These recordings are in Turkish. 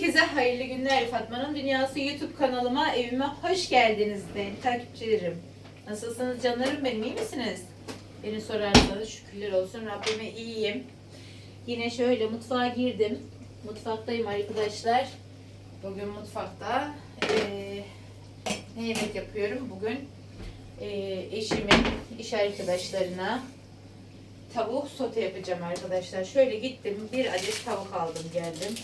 Herkese hayırlı günler Fatma'nın Dünyası YouTube kanalıma, evime hoş geldiniz değerli takipçilerim. Nasılsınız canlarım benim, iyi misiniz? Beni sorarsanız şükürler olsun Rabbime iyiyim. Yine şöyle mutfağa girdim. Mutfaktayım arkadaşlar. Bugün mutfakta eee, ne yemek yapıyorum? Bugün eee, eşimin iş arkadaşlarına tavuk sote yapacağım arkadaşlar. Şöyle gittim bir adet tavuk aldım geldim.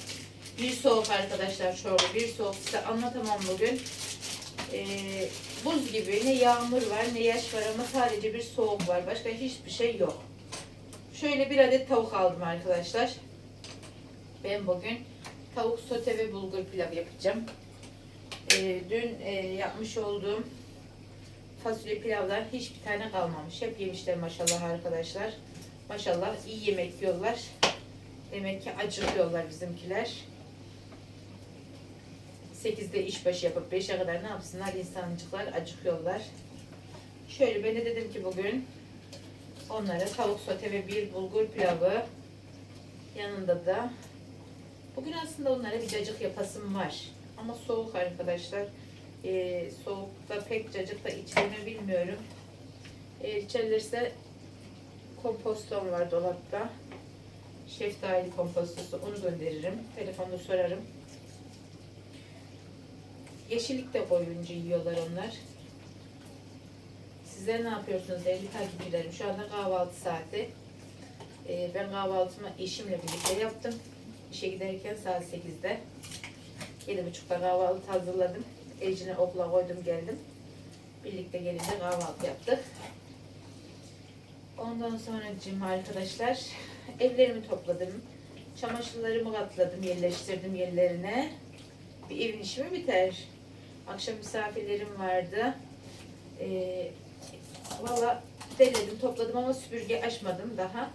Bir soğuk arkadaşlar şöyle bir soğuk size anlatamam bugün. Ee, buz gibi ne yağmur var ne yaş var ama sadece bir soğuk var. Başka hiçbir şey yok. Şöyle bir adet tavuk aldım arkadaşlar. Ben bugün tavuk sote ve bulgur pilav yapacağım. Ee, dün e, yapmış olduğum fasulye pilavlar hiçbir tane kalmamış. Hep yemişler maşallah arkadaşlar. Maşallah iyi yemek yiyorlar. Demek ki acıkıyorlar bizimkiler. 8'de işbaşı yapıp 5'e kadar ne yapsınlar insancıklar acıkıyorlar. Şöyle ben de dedim ki bugün onlara tavuk sote ve bir bulgur pilavı yanında da bugün aslında onlara bir cacık yapasım var. Ama soğuk arkadaşlar. Ee, soğukta pek cacık da içtiğimi bilmiyorum. Eğer içerlerse kompostom var dolapta. Şeftali kompostosu onu gönderirim. Telefonda sorarım. Yeşillik de koyunca yiyorlar onlar. Sizler ne yapıyorsunuz değerli takipçilerim? Şu anda kahvaltı saati. Ee, ben kahvaltımı eşimle birlikte yaptım. İşe giderken saat 8'de. 7.30'da kahvaltı hazırladım. Ecine okula koydum geldim. Birlikte gelince kahvaltı yaptık. Ondan sonra arkadaşlar evlerimi topladım. Çamaşırlarımı katladım, yerleştirdim yerlerine. Bir evin işi mi biter? Akşam misafirlerim vardı. Ee, Valla deledim, topladım ama süpürge açmadım daha.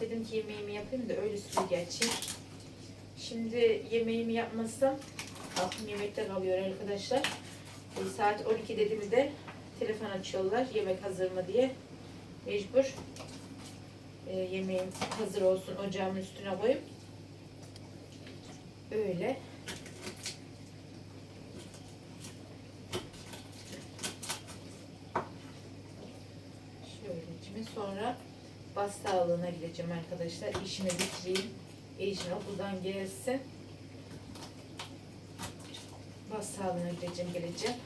Dedim ki yemeğimi yapayım da öyle süpürge açayım. Şimdi yemeğimi yapmazsam aklım yemekte kalıyor arkadaşlar. E, saat 12 dediğimde telefon açıyorlar yemek hazır mı diye. Mecbur e, yemeğim hazır olsun ocağımın üstüne koyup öyle şimdi sonra bas sağlığına gideceğim arkadaşlar işimi bitireyim Ejin okuldan gelsin bas sağlığına gideceğim geleceğim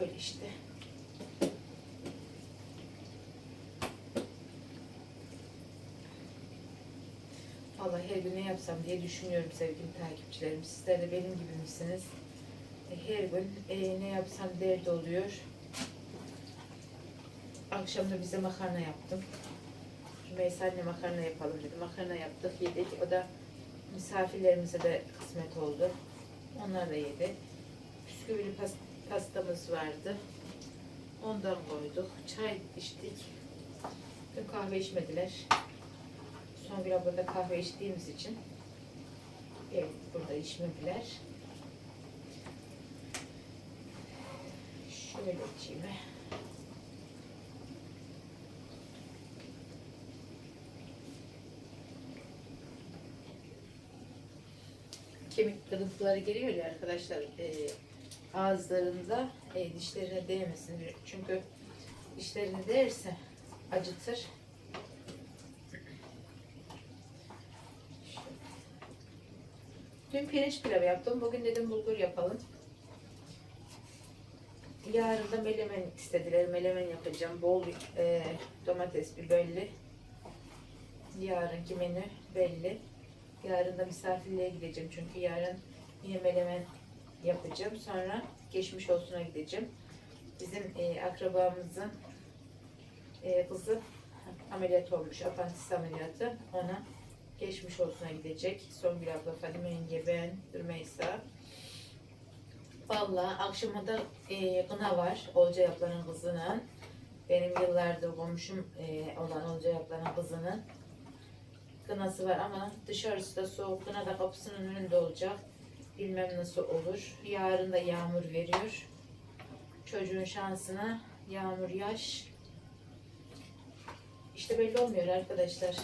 öyle işte Vallahi her gün ne yapsam diye düşünüyorum sevgili takipçilerim. Sizler de benim gibi misiniz? E, Her gün e, ne yapsam derdi oluyor. Akşam da bize makarna yaptım. Rümeysa anne makarna yapalım dedi. Makarna yaptık, yedik. O da misafirlerimize de kısmet oldu. Onlar da yedi. Bisküvili pas- pastamız vardı. Ondan koyduk. Çay içtik. Dün kahve içmediler. Songül abla da kahve içtiğimiz için evet, burada içmediler. Şöyle içeyim. Kemik kırıntıları geliyor ya arkadaşlar e, ağızlarında e, dişlerine değmesin. Çünkü dişlerine değerse acıtır. Dün pirinç pilavı yaptım. Bugün dedim bulgur yapalım. Yarın da melemen istediler. Melemen yapacağım. Bol e, domates, biberli. Yarınki menü belli. Yarın da misafirliğe gideceğim. Çünkü yarın yine melemen yapacağım. Sonra geçmiş olsuna gideceğim. Bizim e, akrabamızın e, kızı ameliyat olmuş. Apantis ameliyatı. Ona geçmiş olsuna gidecek. Songül abla, Fadime yenge, ben, Rümeysa. Valla akşama da e, kına var. Olca yaplanın kızının. Benim yıllardır komşum e, olan Olca yaplanın kızının kınası var ama dışarısı da soğuk. Kına da kapısının önünde olacak. Bilmem nasıl olur. Yarın da yağmur veriyor. Çocuğun şansına yağmur yaş. İşte belli olmuyor arkadaşlar.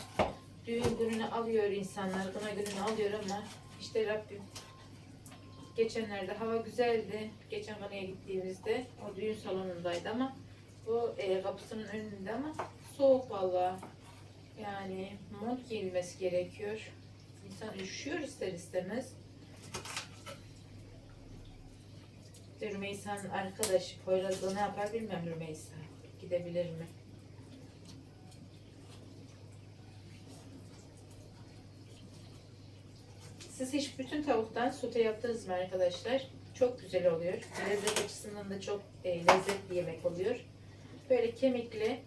düğün gününü alıyor insanlar, kına gününü alıyor ama işte Rabbim geçenlerde hava güzeldi. Geçen kınaya gittiğimizde o düğün salonundaydı ama bu e, kapısının önünde ama soğuk vallahi. Yani mont giyilmesi gerekiyor. İnsan üşüyor ister istemez. Rümeysa'nın arkadaşı Poyraz'da ne yapar bilmem Rümeysa. Gidebilir mi? Siz hiç bütün tavuktan sote yaptınız mı arkadaşlar? Çok güzel oluyor. Lezzet açısından da çok e, lezzetli yemek oluyor. Böyle kemikli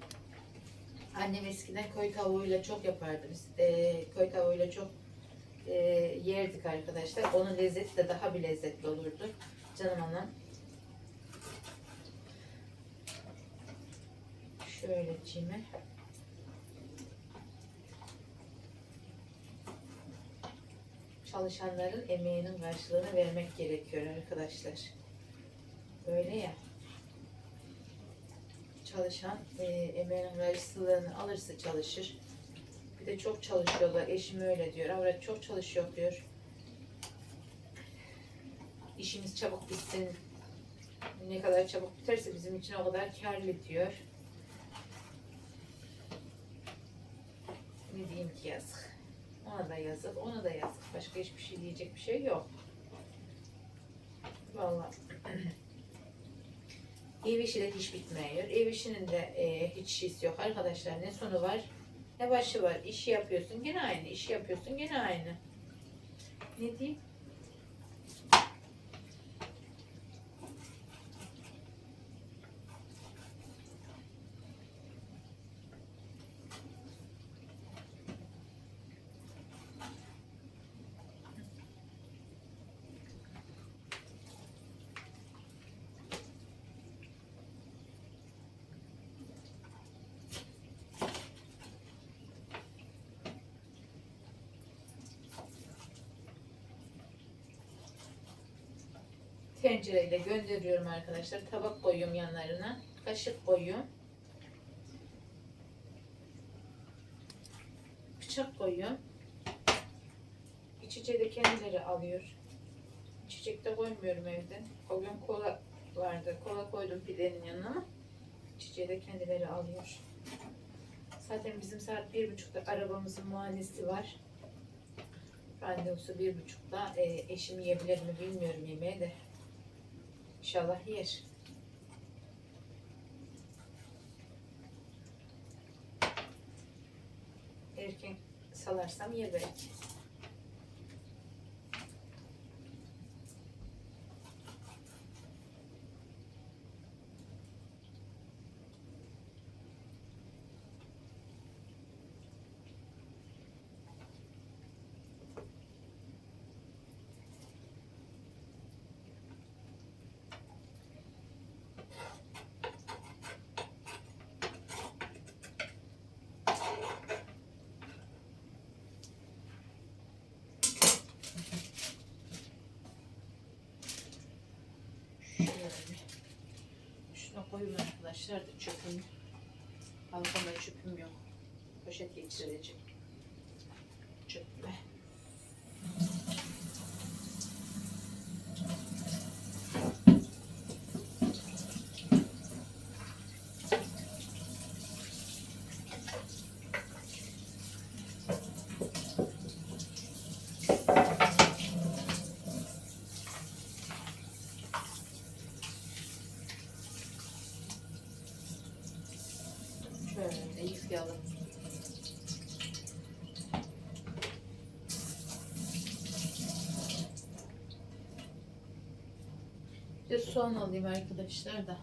annem eskiden koy tavuğuyla çok yapardı. Biz e, koy tavuğuyla çok e, yerdik arkadaşlar. Onun lezzeti de daha bir lezzetli olurdu. Canım anam. Şöyle cimi. Çalışanların emeğinin karşılığını vermek gerekiyor arkadaşlar. Böyle ya. Çalışan e, emeğinin karşılığını alırsa çalışır. Bir de çok çalışıyorlar. Eşim öyle diyor. Avrat çok çalışıyor diyor. İşimiz çabuk bitsin. Ne kadar çabuk biterse bizim için o kadar karlı diyor. Ne diyeyim ki yazık. Ona da yazık, ona da yazık. Başka hiçbir şey diyecek bir şey yok. Vallahi ev işi de hiç bitmiyor. Ev işinin de e, hiç işi yok arkadaşlar. Ne sonu var ne başı var. İşi yapıyorsun gene aynı. işi yapıyorsun gene aynı. Ne diyeyim? Tencereyle gönderiyorum arkadaşlar. Tabak koyuyorum yanlarına. Kaşık koyuyorum. Bıçak koyuyorum. İçeceği de kendileri alıyor. İçecek de koymuyorum evde. O gün kola vardı. Kola koydum pidenin yanına ama içeceği de kendileri alıyor. Zaten bizim saat bir buçukta arabamızın muayenesi var. Randevusu bir buçukta. E, eşim yiyebilir mi bilmiyorum yemeği de. İnşallah yer. Erken salarsam yer belki. Şöyle. Şuna koyun arkadaşlar da çöpüm. Balkonda çöpüm yok. Poşet geçirilecek. Yıkayalım. Bir soğan alayım arkadaşlar da.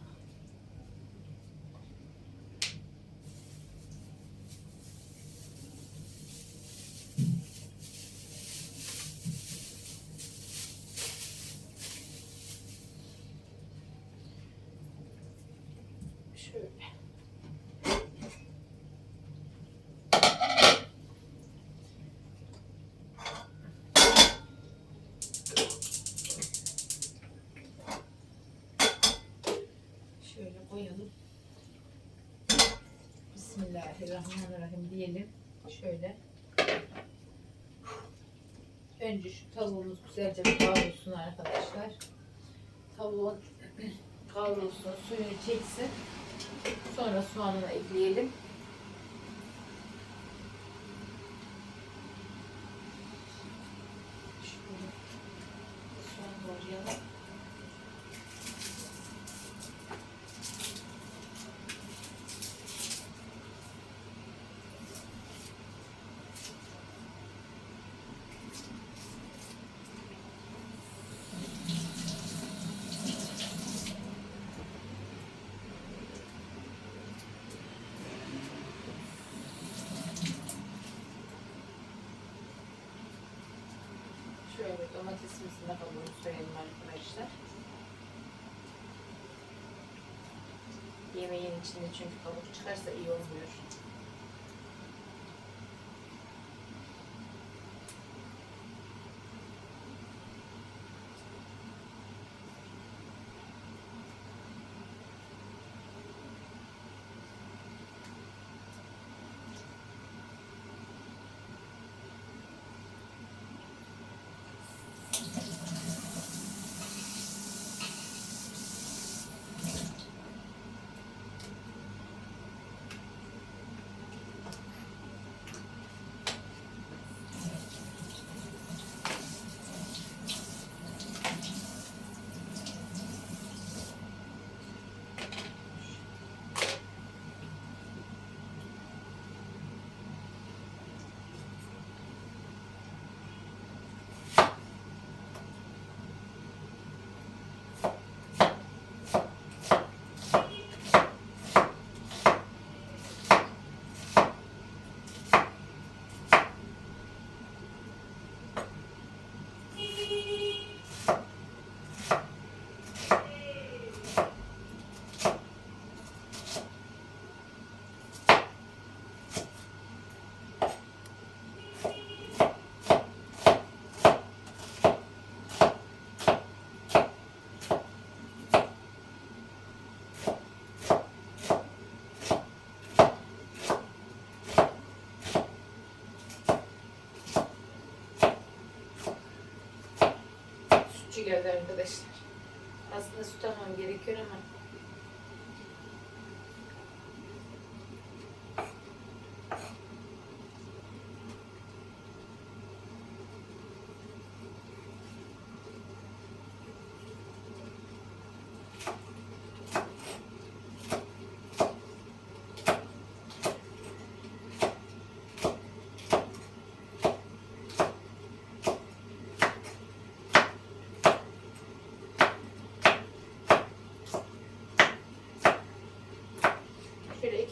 Bismillahirrahmanirrahim diyelim. Şöyle. Önce şu tavuğumuz güzelce kavrulsun arkadaşlar. Tavuğun kavrulsun, suyunu çeksin. Sonra soğanını ekleyelim. Şöyle domatesimizin de kabuğunu soyalım arkadaşlar. Yemeğin içinde çünkü kabuk çıkarsa iyi olmuyor. Geldi arkadaşlar. Aslında süt almam gerekiyor ama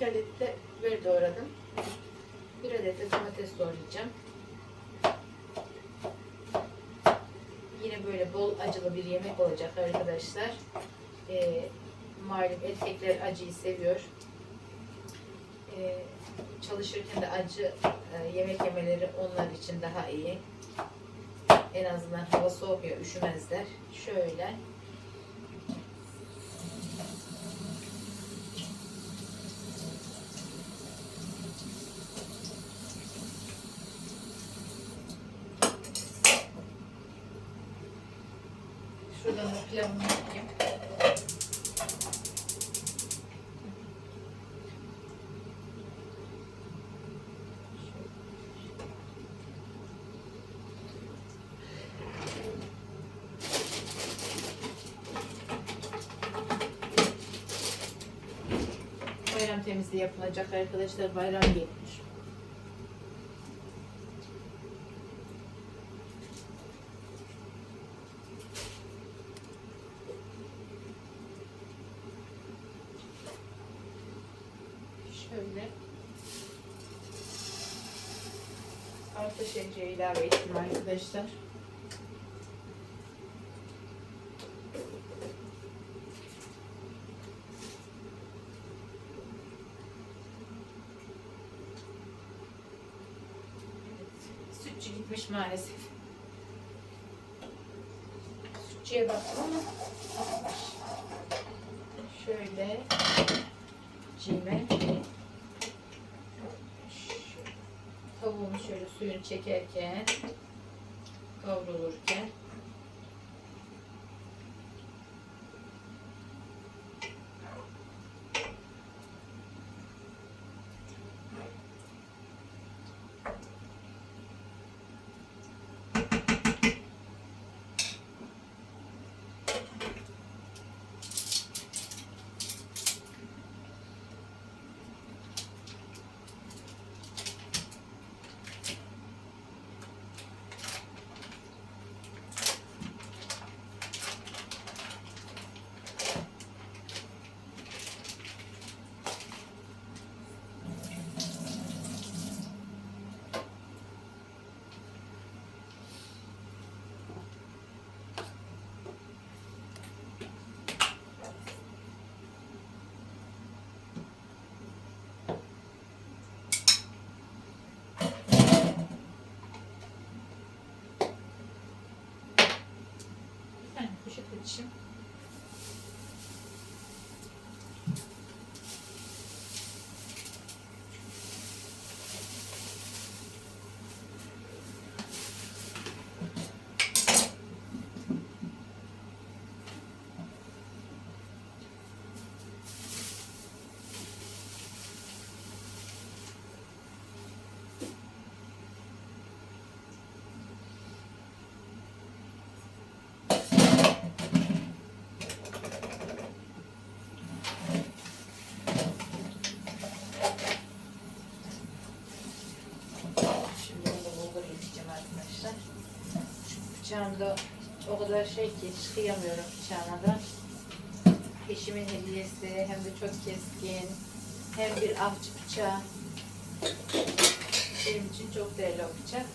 Şöyle iki adet de biber doğradım. Bir adet de domates doğrayacağım. Yine böyle bol acılı bir yemek olacak arkadaşlar. Ee, malum erkekler acıyı seviyor. Ee, çalışırken de acı e, yemek yemeleri onlar için daha iyi. En azından hava soğuk ya üşümezler. Şöyle Şuradan da pilavımı yapayım. Bayram temizliği yapılacak arkadaşlar. Bayram gelmiş. Şöyle arpa şehriye ilave ettim arkadaşlar. Maalesef. Sütçüye baktım şöyle cime tavuğumu şöyle suyunu çekerken kavrulurken. Yani poşet açayım. Şimdi bunu da bulgur yiyeceğim arkadaşlar. Şu bıçağımda o kadar şey ki hiç kıyamıyorum bıçağıma da. Eşimin hediyesi hem de çok keskin. Hem bir avcı bıçağı. Benim için çok değerli o bıçak.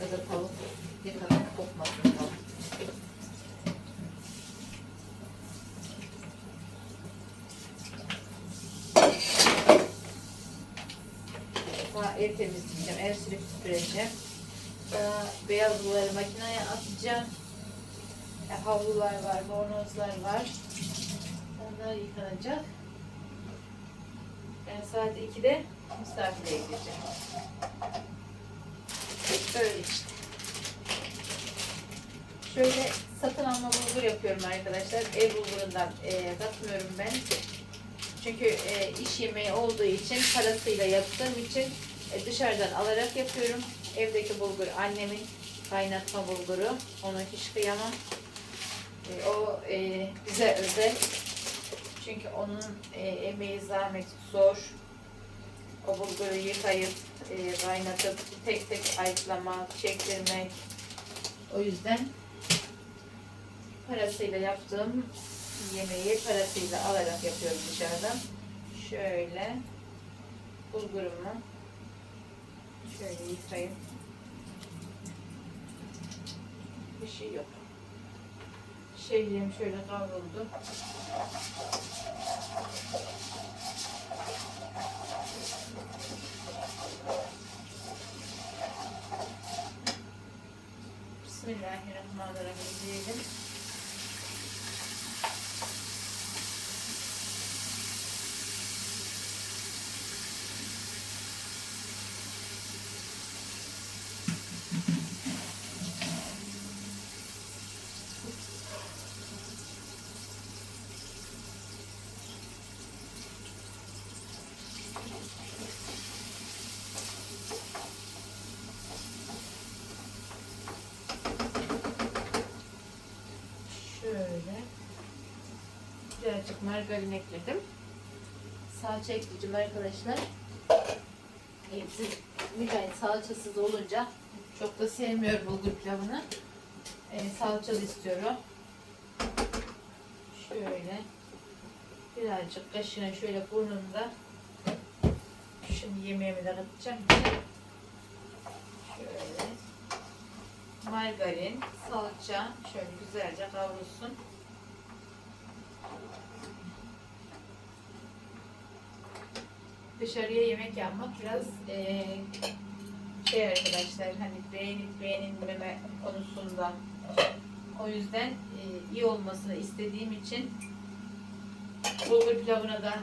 Ya da tavuk yıkanıp kopmasın tavuk. Ev temizleyeceğim, ev silip süpüreceğim. Daha beyazları makineye atacağım. E, havlular var, bornozlar var. Onlar yıkanacak. Ben saat 2'de misafire gideceğim. Böyle işte. Şöyle satın alma bulgur yapıyorum arkadaşlar. Ev bulgurundan e, katmıyorum ben. Çünkü e, iş yemeği olduğu için parasıyla yaptığım için e, dışarıdan alarak yapıyorum. Evdeki bulgur annemin kaynatma bulguru. Onu hiç kıyamam. E, o e, bize özel. Çünkü onun e, emeği zahmet zor. O bulguru yıkayıp e, kaynatıp tek tek ayıklamak, çektirmek. O yüzden parasıyla yaptığım yemeği parasıyla alarak yapıyorum dışarıdan. Şöyle bulgurumu şöyle yıkayayım. Bir şey yok. Şeyliğim şöyle kavruldu. Bismillahirrahmanirrahim diyelim. Şöyle. Birazcık margarin ekledim. Salça ekleyeceğim arkadaşlar. Hepsi mücahit salçasız olunca çok da sevmiyorum bulgur pilavını. Ee, salçalı istiyorum. Şöyle. Birazcık kaşığın şöyle burnunda. Şimdi yemeğimi de katacağım. Şöyle margarin, salça şöyle güzelce kavrulsun. Dışarıya yemek yapmak biraz eee, şey arkadaşlar hani beğenip beğenilmeme konusunda o yüzden eee, iyi olmasını istediğim için bulgur pilavına da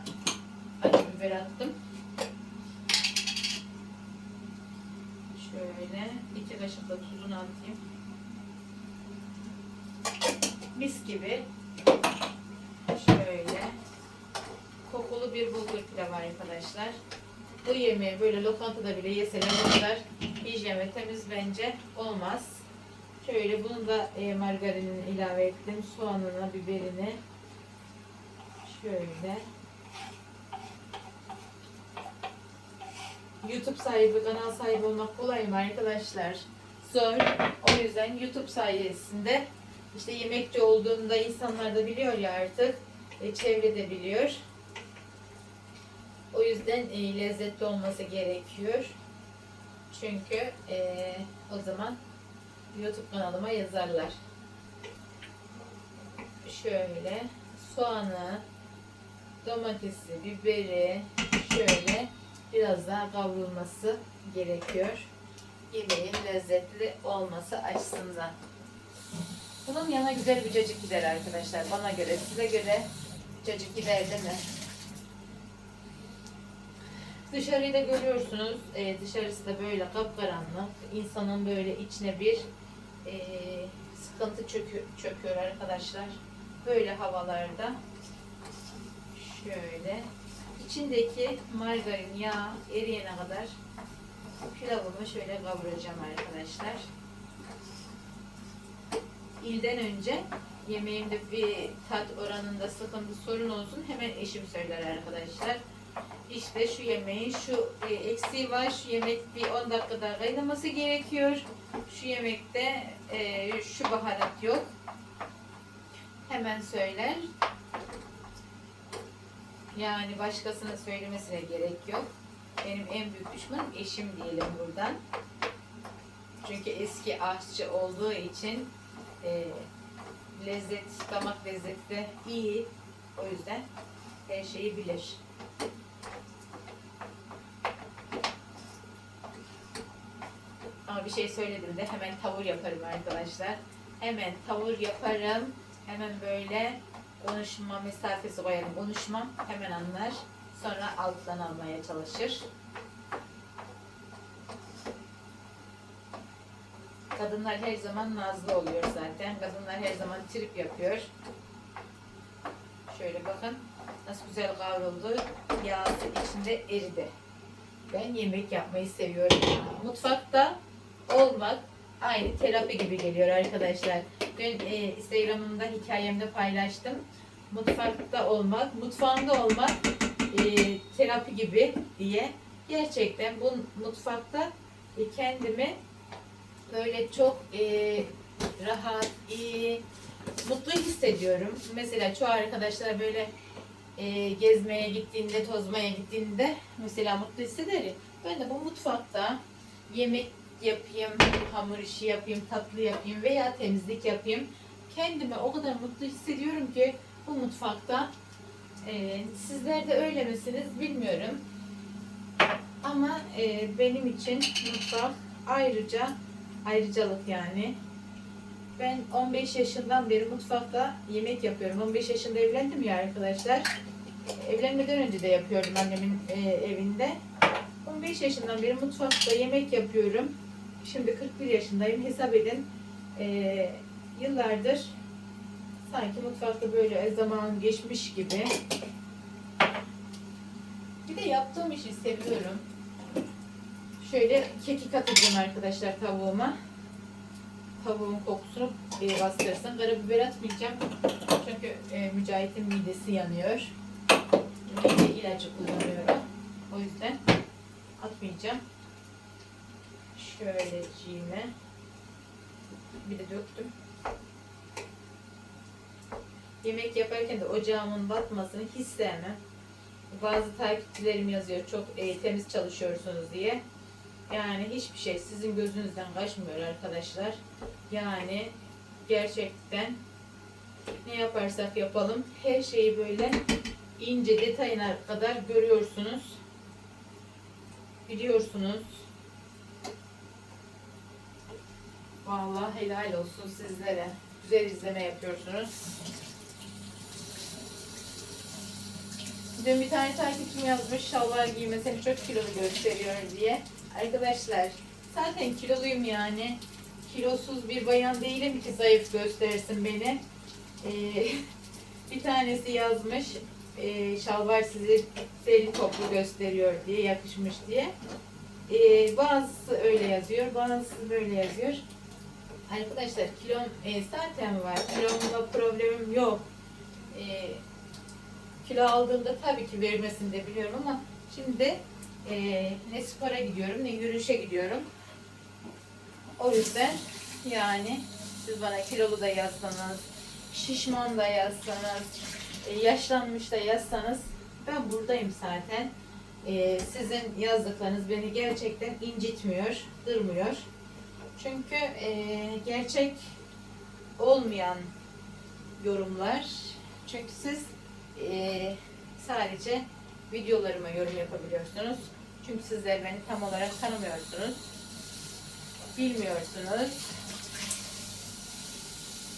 acı biber attım. Şöyle da tuzunu atayım. Mis gibi. Şöyle. Bir bulgur pilavı arkadaşlar. Bu yemeği böyle lokantada bile yeseler o kadar hijyen ve temiz bence olmaz. Şöyle bunu da e, margarinini ilave ettim. Soğanına, biberini. Şöyle. YouTube sahibi, kanal sahibi olmak kolay mı arkadaşlar? Zor. O yüzden YouTube sayesinde işte yemekçi olduğunda insanlar da biliyor ya artık. E, çevre de biliyor. O yüzden e, lezzetli olması gerekiyor. Çünkü e, o zaman YouTube kanalıma yazarlar. Şöyle soğanı, domatesi, biberi şöyle biraz daha kavrulması gerekiyor. Yemeğin lezzetli olması açısından. Bunun yanına güzel bir cacık gider arkadaşlar. Bana göre, size göre cacık gider değil mi? Dışarıyı da görüyorsunuz. Ee, dışarısı da böyle kapkaranlık. İnsanın böyle içine bir e, sıkıntı çöküyor, çöküyor arkadaşlar. Böyle havalarda şöyle içindeki margarin yağ eriyene kadar pilavımı şöyle kavuracağım arkadaşlar. İlden önce yemeğimde bir tat oranında sıkıntı sorun olsun hemen eşim söyler arkadaşlar. İşte şu yemeğin şu e, eksiği var. Şu yemek bir 10 dakika daha kaynaması gerekiyor. Şu yemekte e, şu baharat yok. Hemen söyler. Yani başkasının söylemesine gerek yok. Benim en büyük düşmanım eşim diyelim buradan. Çünkü eski aşçı olduğu için e, lezzet, damak lezzeti de iyi. O yüzden her şeyi bilir. Ama bir şey söyledim de hemen tavır yaparım arkadaşlar. Hemen tavır yaparım. Hemen böyle konuşma mesafesi koyarım. Konuşmam hemen anlar. Sonra alttan almaya çalışır. Kadınlar her zaman nazlı oluyor zaten. Kadınlar her zaman trip yapıyor. Şöyle bakın. Nasıl güzel kavruldu. Yağsı içinde eridi. Ben yemek yapmayı seviyorum. Mutfakta olmak aynı terapi gibi geliyor arkadaşlar. Dün e, Instagram'ımda hikayemde paylaştım. Mutfakta olmak, mutfağında olmak e, terapi gibi diye. Gerçekten bu mutfakta e, kendimi böyle çok e, rahat, iyi, mutlu hissediyorum. Mesela çoğu arkadaşlar böyle e, gezmeye gittiğinde, tozmaya gittiğinde mesela mutlu hisseder. Ben de bu mutfakta yemek yapayım, hamur işi yapayım, tatlı yapayım veya temizlik yapayım. Kendimi o kadar mutlu hissediyorum ki bu mutfakta. E, sizler de öyle misiniz bilmiyorum. Ama e, benim için mutfak ayrıca ayrıcalık yani. Ben 15 yaşından beri mutfakta yemek yapıyorum. 15 yaşında evlendim ya arkadaşlar. Evlenmeden önce de yapıyordum annemin e, evinde. 15 yaşından beri mutfakta yemek yapıyorum. Şimdi 41 yaşındayım. Hesap edin. E, yıllardır sanki mutfakta böyle zaman geçmiş gibi. Bir de yaptığım işi seviyorum. Şöyle kekik atacağım arkadaşlar tavuğuma. Tavuğun kokusunu e, bastırsın. Karabiber atmayacağım. Çünkü e, Mücahit'in midesi yanıyor. Mide ilacı kullanıyorum. O yüzden atmayacağım. Şöyle cime. Bir de döktüm. Yemek yaparken de ocağımın batmasını hiç sevmem. Bazı takipçilerim yazıyor çok e, temiz çalışıyorsunuz diye. Yani hiçbir şey sizin gözünüzden kaçmıyor arkadaşlar. Yani gerçekten ne yaparsak yapalım her şeyi böyle ince detayına kadar görüyorsunuz. Biliyorsunuz. Vallahi helal olsun sizlere. Güzel izleme yapıyorsunuz. Dün bir tane takipçim yazmış şalvar giyme seni çok kilolu gösteriyor diye. Arkadaşlar zaten kiloluyum yani. kilosuz bir bayan değilim ki zayıf göstersin beni. Ee, bir tanesi yazmış e, şalvar sizi deli toplu gösteriyor diye yakışmış diye. Ee, bazısı öyle yazıyor, bazısı böyle yazıyor. Arkadaşlar kilom e, zaten var. Kilomla problemim yok. E, kilo aldığımda tabii ki vermesini de biliyorum ama şimdi e, ne spora gidiyorum ne yürüyüşe gidiyorum. O yüzden yani siz bana kilolu da yazsanız, şişman da yazsanız, e, yaşlanmış da yazsanız ben buradayım zaten. E, sizin yazdıklarınız beni gerçekten incitmiyor, kırmıyor. Çünkü e, gerçek olmayan yorumlar. Çünkü siz e, sadece videolarıma yorum yapabiliyorsunuz. Çünkü sizler beni tam olarak tanımıyorsunuz. Bilmiyorsunuz.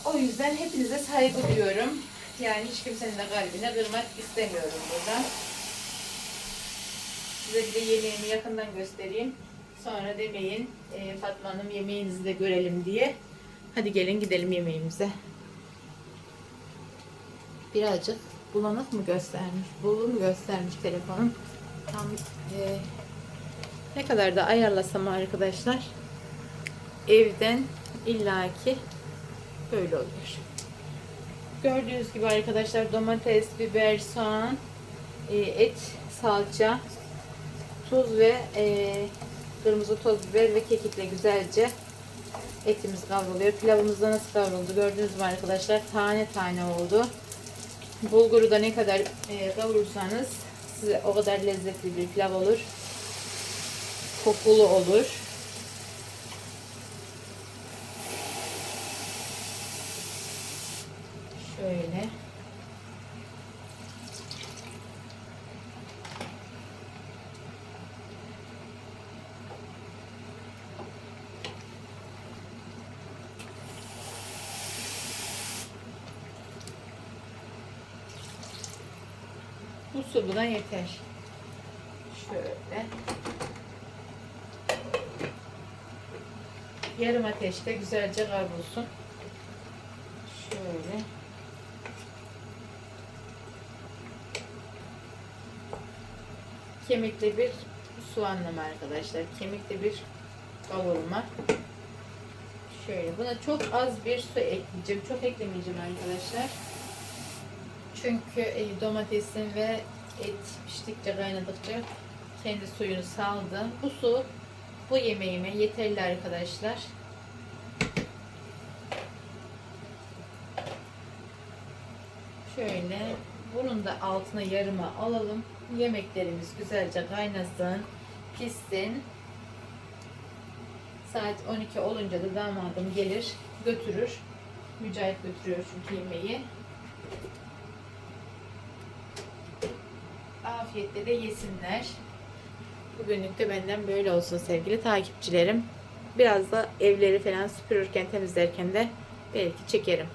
O yüzden hepinize saygı duyuyorum. Yani hiç kimsenin de kalbine kırmak istemiyorum burada. Size bir de yemeğimi yakından göstereyim. Sonra demeyin e, Fatma Hanım yemeğinizi de görelim diye. Hadi gelin gidelim yemeğimize. Birazcık bulanık mı göstermiş? Bulu mu göstermiş telefonum? Tam e, ne kadar da ayarlasam arkadaşlar evden illaki böyle oluyor. Gördüğünüz gibi arkadaşlar domates, biber, soğan, e, et, salça, tuz ve e, kırmızı toz biber ve kekikle güzelce etimiz kavruluyor. Pilavımız da nasıl kavruldu gördünüz mü arkadaşlar? Tane tane oldu. Bulguru da ne kadar e, kavurursanız size o kadar lezzetli bir pilav olur. Kokulu olur. Şöyle. Buna yeter. Şöyle. Yarım ateşte güzelce kavrulsun. Şöyle. Kemikli bir soğanlama arkadaşlar. Kemikli bir kavurma. Şöyle buna çok az bir su ekleyeceğim. Çok eklemeyeceğim arkadaşlar. Çünkü e, domatesin ve et piştikçe kaynadıkça kendi suyunu saldı. Bu su bu yemeğime yeterli arkadaşlar. Şöyle bunun da altına yarıma alalım. Yemeklerimiz güzelce kaynasın, pişsin. Saat 12 olunca da damadım gelir, götürür. Mücahit götürüyor çünkü yemeği. Afiyetle de yesinler. Bugünlük de benden böyle olsun sevgili takipçilerim. Biraz da evleri falan süpürürken, temizlerken de belki çekerim.